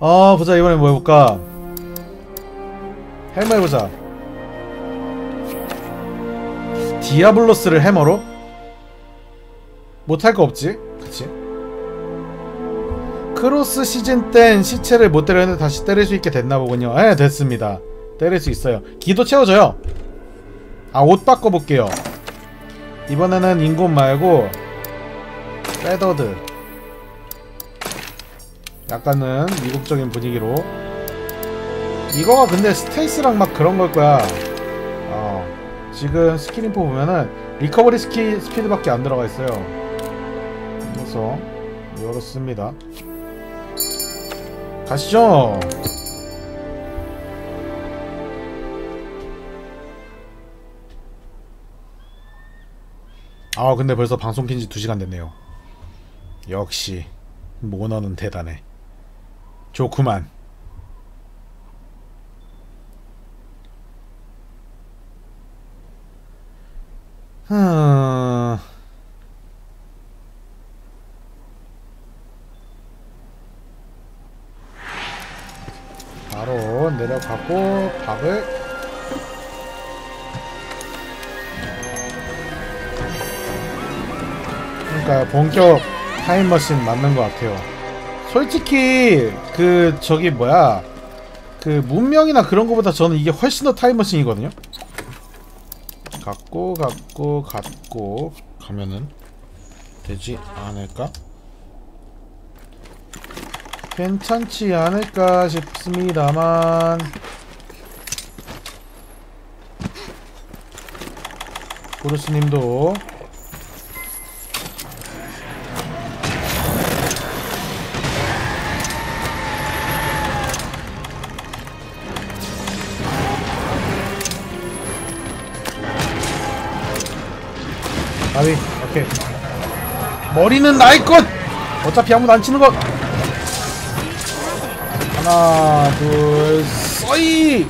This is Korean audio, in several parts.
아 보자. 이번에 뭐 해볼까? 해머 해보자. 디아블로스를 해머로? 못할 거 없지? 그치? 크로스 시즌 땐 시체를 못 때렸는데 다시 때릴 수 있게 됐나 보군요. 예 됐습니다. 때릴 수 있어요. 기도 채워져요. 아 옷 바꿔볼게요. 이번에는 인곤 말고 페더드 약간은 미국적인 분위기로. 이거가 근데 스테이스랑 막 그런 걸 거야. 어 지금 스킬인포 보면은 리커버리 스키 스피드밖에 안 들어가 있어요. 그래서 이렇습니다. 가시죠. 아 근데 벌써 방송 킨지 2시간 됐네요. 역시 모너는 대단해 좋구만. 흠... 바로 내려가고 밥을 그러니까 본격 타임머신 맞는 것 같아요 솔직히 그 저기 뭐야 그 문명이나 그런 거보다 저는 이게 훨씬 더 타임머신이거든요 갖고 갖고 갖고 가면은 되지 않을까? 괜찮지 않을까 싶습니다만 보르스님도 아비 오케이. 머리는 나의 것! 어차피 아무도 안 치는 것! 하나 둘 써이!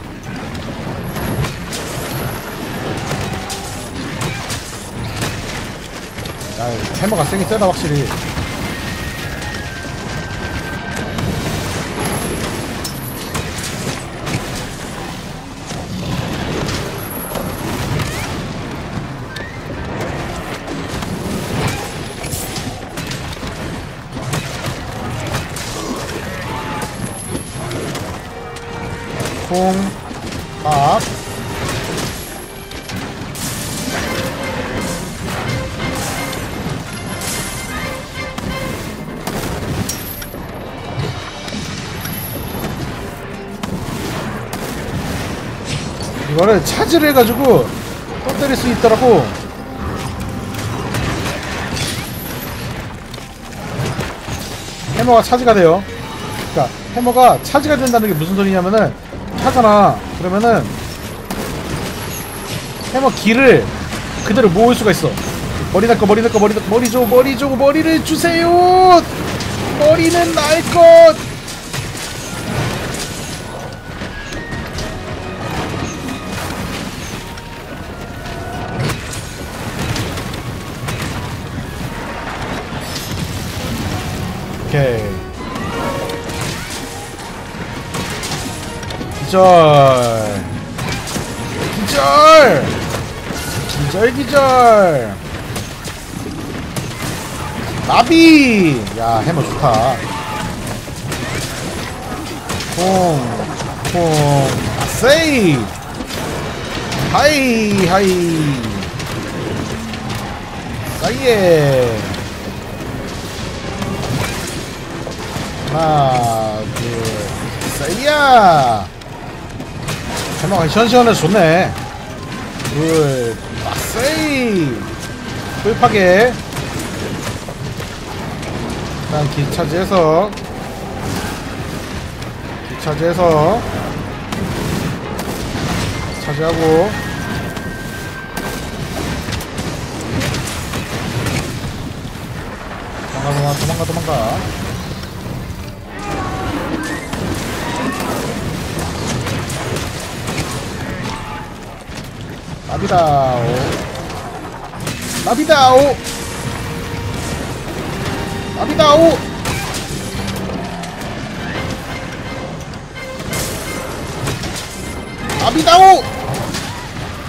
야 해머가 세긴 세다 확실히 콩, 밥. 이거를 차지를 해가지고 또 때릴 수 있더라고. 해머가 차지가 돼요. 그러니까 해머가 차지가 된다는 게 무슨 소리냐면은 하잖아. 그러면은 해머 길을 그대로 모을 수가 있어. 머리 날거 머리 날거 머리 날거 머리 줘 머리 줘 머리를 주세요. 머리는 날 것. 오케이. 기절. 기절! 기절 기절. 나비! 야 해머 좋다. 퐁퐁. 아세이! 하이 하이. 싸이에. 하나 둘 싸이야 해머가 시원시원해서 좋네. 둘 아세이. 뿔파게 일단 기차지에서. 기차지에서. 차지하고. 도망가 도망가 도망가 도망가 나비다오. 나비다오. 나비다오. 나비다오.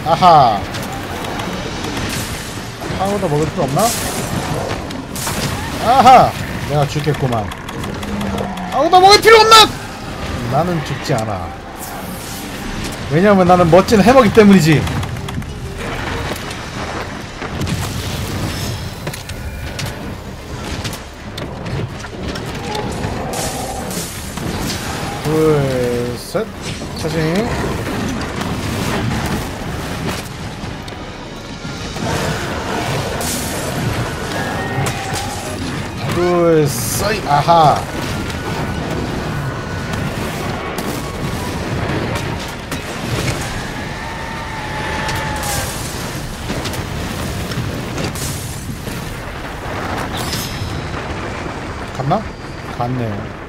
아하. 파우더 먹을 필요 없나? 아하. 내가 죽겠구만. 파우더 먹을 필요 없나? 나는 죽지 않아. 왜냐면 나는 멋진 해머기 때문이지. 둘, 셋. 차징. 둘, 셋. 아하. 갔나? 갔네요.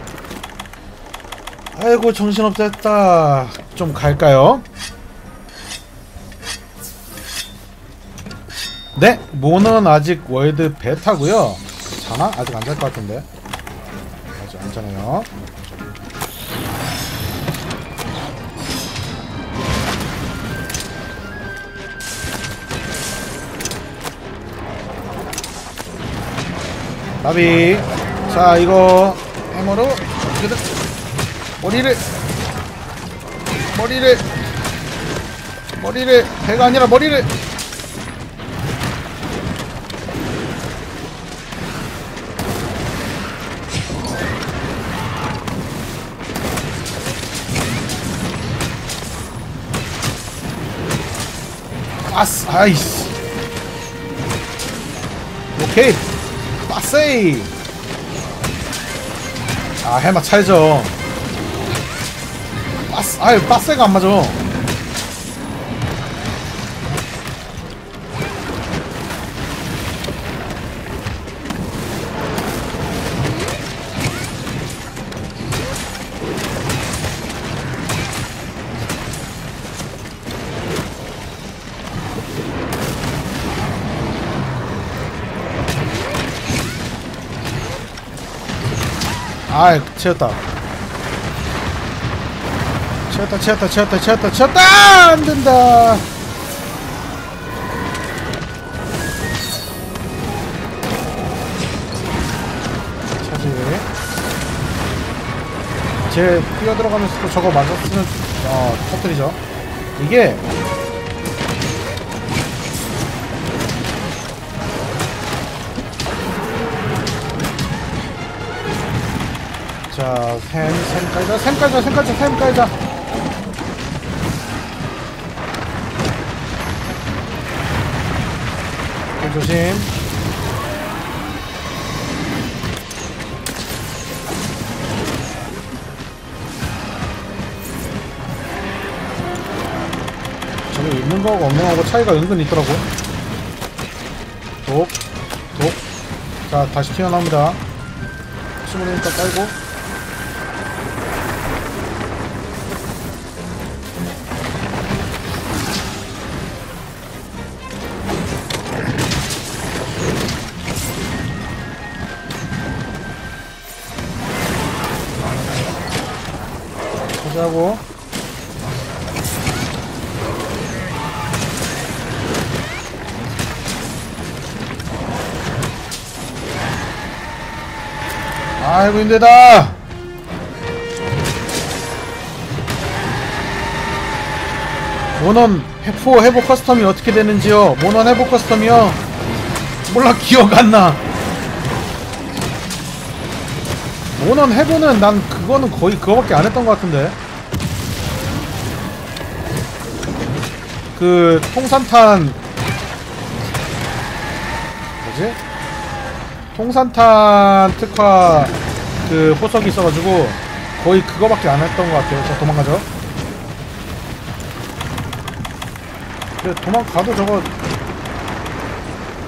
아이고 정신없다 했다. 좀 갈까요? 네 모는 아직 월드 베타고요. 자나? 아직 안 잘 것 같은데. 아직 안 자네요. 나비. 자 이거 해머로 머리를 머리를 머리를 배가 아니라 머리를. 아스 아이스 오케이. 빠세이. 아 해마 차이죠 아유, 빠세가 안 맞아. 아이, 채웠다. 채웠다 채웠다 채웠다 채웠다 채웠다! 안된다! 차지 제 뛰어들어가면서 또 저거 맞았으면 어 터뜨리죠. 이게 자, 샘, 샘 깔자, 샘 깔자, 샘 깔자, 샘 깔자. 좀 조심. 저기 있는 거하고 없는 거하고 차이가 은근 있더라고. 독, 독. 자, 다시 튀어나옵니다. 숨으니까 깔고. 하고. 아이고 힘들다. 모넌 회포 회복 커스텀이 어떻게 되는지요? 모넌 회복 커스텀이요? 몰라 기억 안나. 모넌 해보는 난 그거는 거의 그거밖에 안 했던 것 같은데 그 통산탄. 뭐지? 통산탄 특화 그 호석이 있어가지고 거의 그거밖에 안 했던 것 같아요. 자 도망가죠. 근데 도망가도 저거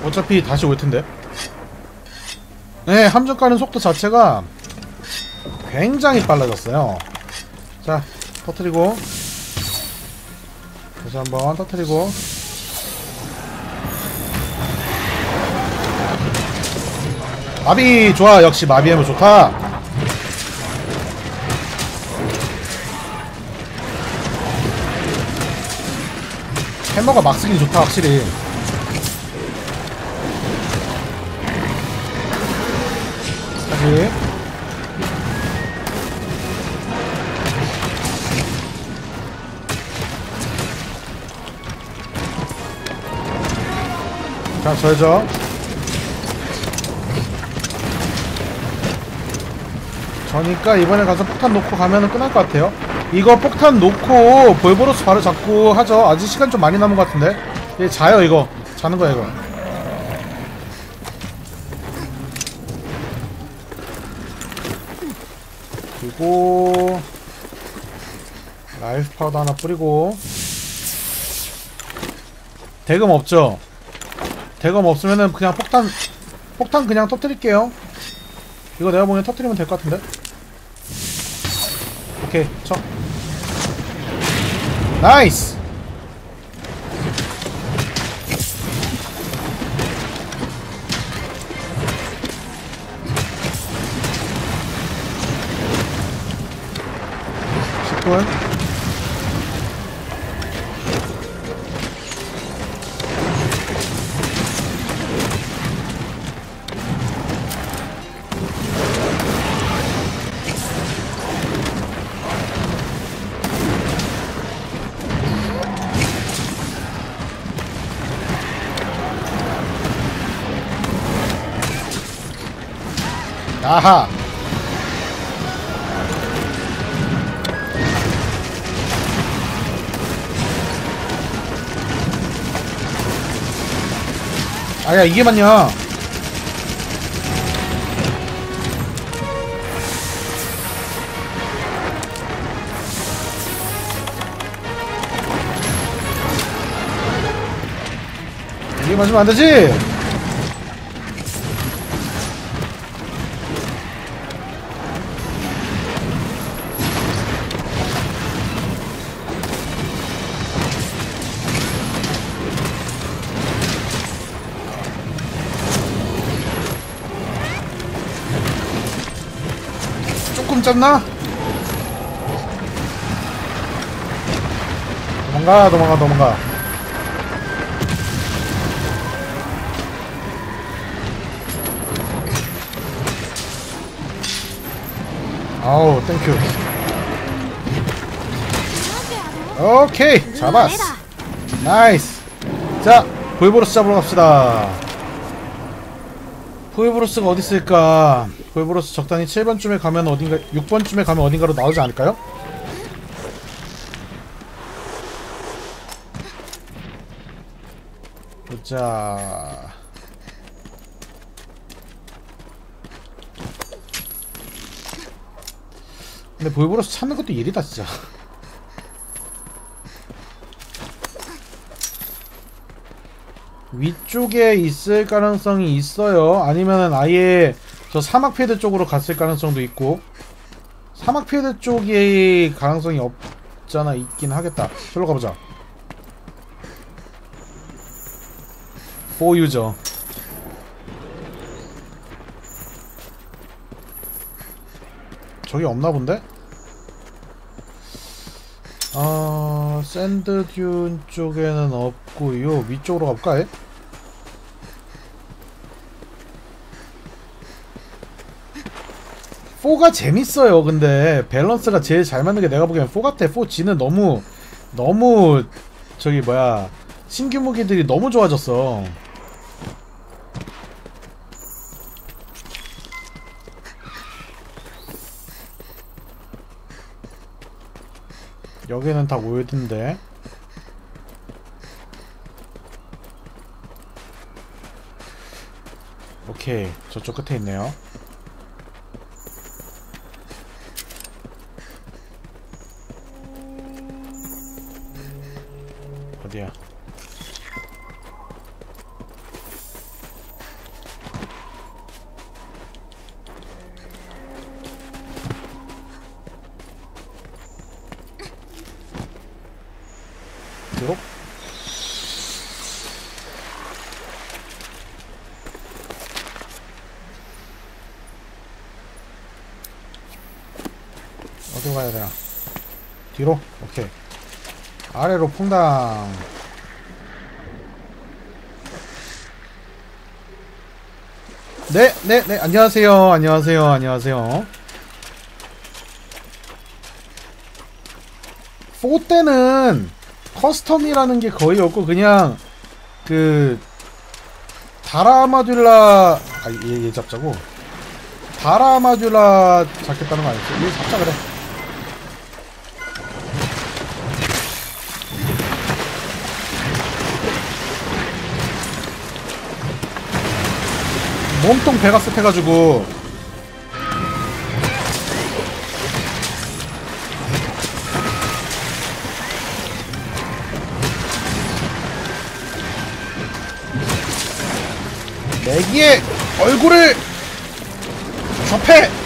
어차피 다시 올 텐데. 네 함정 가는 속도 자체가 굉장히 빨라졌어요. 자 터트리고 다시 한번 터트리고. 마비 좋아 역시 마비 해면 좋다. 해머가 막 쓰긴 좋다 확실히. 다시 자 저죠? 저니까 이번에 가서 폭탄 놓고 가면은 끝날 것 같아요. 이거 폭탄 놓고 볼보로스 바로 잡고 하죠. 아직 시간 좀 많이 남은 것 같은데. 얘 자요 이거. 자는 거야 이거. 그리고 라이프 파우더 하나 뿌리고. 대금 없죠 대검 없으면은 그냥 폭탄 폭탄 그냥 터뜨릴게요. 이거 내가 보기엔 터뜨리면 될 것 같은데? 오케이 쳐. 나이스 아하. 아야 이게 맞냐 이게 맞으면 안되지 짰나? 도망가 도망가 도망가. 아우 땡큐. 오케이 잡았어. 나이스. 자 보이브로스 잡으러 갑시다. 보이브로스가 어디 있을까 보이브로스 적당히 7번쯤에 가면 어딘가 6번쯤에 가면 어딘가로 나오지 않을까요? 보자. 근데 보이브로스 찾는 것도 일이다 진짜. 위쪽에 있을 가능성이 있어요. 아니면은 아예 저 사막 패드 쪽으로 갔을 가능성도 있고 사막 패드 쪽이 가능성이 없잖아 있긴 하겠다 저로 가보자 포유저 저기 없나 본데? 아... 샌드듄 쪽에는 없고요 위쪽으로 갈까? 에? 4가 재밌어요. 근데 밸런스가 제일 잘 맞는 게 내가 보기엔 4 같아. 4G는 너무 너무 저기 뭐야 신규 무기들이 너무 좋아졌어. 여기는 다 모여든데 오케이 저쪽 끝에 있네요 어디로 가야 되나? 뒤로? 오케이. 아래로 퐁당. 네, 네, 네. 안녕하세요. 안녕하세요. 안녕하세요. 4 때는 커스텀이라는 게 거의 없고 그냥 그 다라마듈라 아얘 얘 잡자고 다라마듈라 잡겠다는 거 아니지? 얘 잡자 그래 몸통 베가스 해가지고. 내기의 얼굴을 접해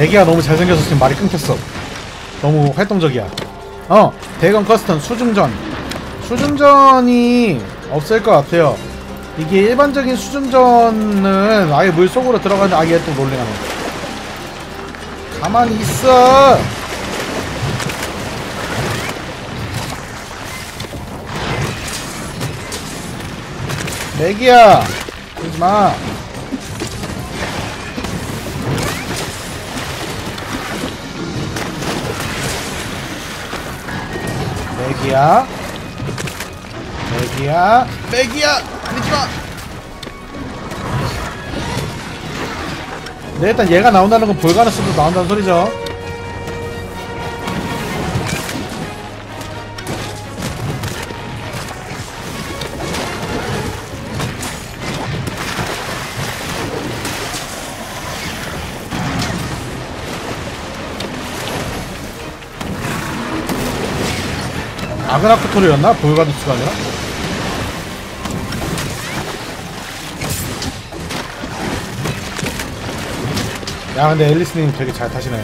내기가 너무 잘생겨서 지금 말이 끊겼어. 너무 활동적이야. 어 대건 커스텀 수중전. 수중전이 없을 것 같아요. 이게 일반적인 수중전은 아예 물속으로 들어가는데 아예 또 롤링하네 가만히 있어! 내기야! 그러지마 맥이야. 맥이야. 맥이야! 아니지마! 네 일단 얘가 나온다는 건 볼가너스도 나온다는 소리죠 아그나코토르였나? 볼가너스가 아니라? 야 근데 앨리스님 되게 잘 타시네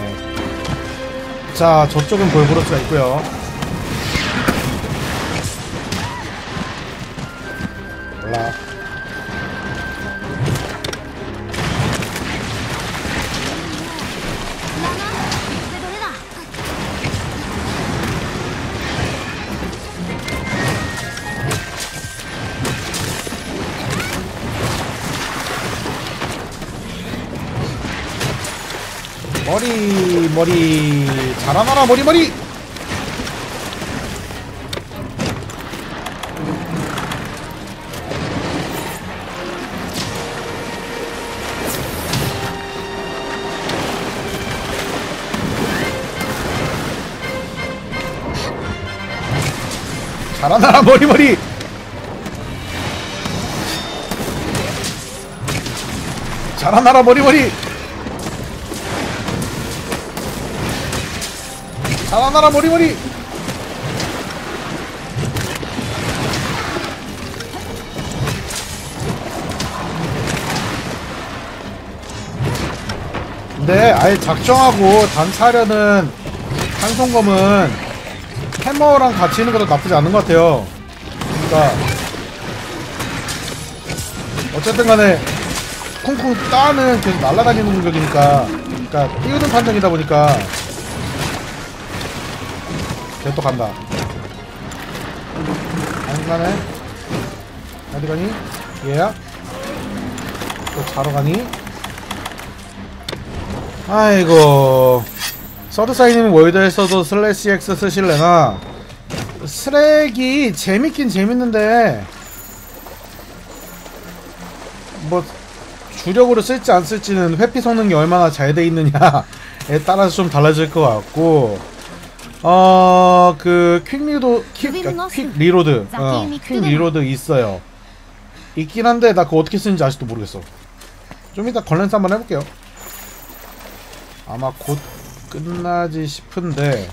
자 저쪽은 볼브로스가 있고요 머리 머리. 자라나라 머리 머리. 자라나라 머리 머리. 자라나라 머리 머리 자라나라 머리 머리. 근데 아예 작정하고 단차려는 한송검은 해머랑 같이 있는 것도 나쁘지 않은 것 같아요. 그러니까 어쨌든 간에 쿵쿵 따는 계속 날아다니는 공격이니까 그러니까 띄우는 판정이다 보니까 쟤또 간다 안 가네 어디 가니? 얘야? 또 자러 가니? 아이고 서드사이님 월드에서도 슬래시 X 쓰실래나? 스렉이 재밌긴 재밌는데 뭐 주력으로 쓸지 안 쓸지는 회피 성능이 얼마나 잘 돼 있느냐에 따라서 좀 달라질 것 같고 어, 그, 퀵 리도, 퀵, 아, 퀵 리로드, 어, 퀵 리로드 있어요. 있긴 한데, 나 그거 어떻게 쓰는지 아직도 모르겠어. 좀 이따 걸렌스 한번 해볼게요. 아마 곧 끝나지 싶은데,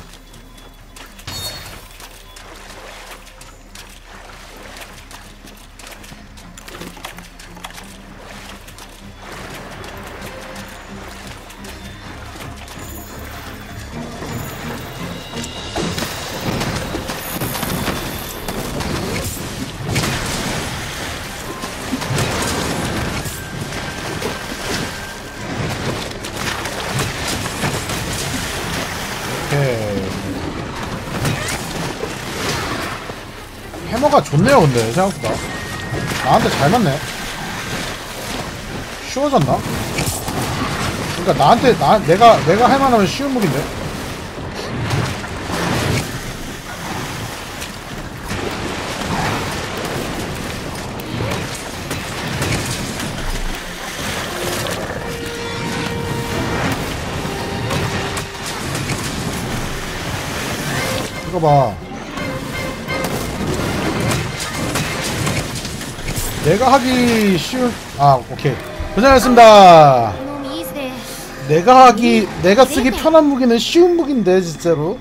좋네요 근데. 생각보다. 나한테 잘 맞네. 쉬워졌나? 그러니까 나한테 나 내가 내가 할 만하면 쉬운 무기인데. 이거 봐 내가 하기 쉬운 아 오케이. 고생하셨습니다. 내가 하기 내가 쓰기 편한 무기는 쉬운 무기인데 진짜로.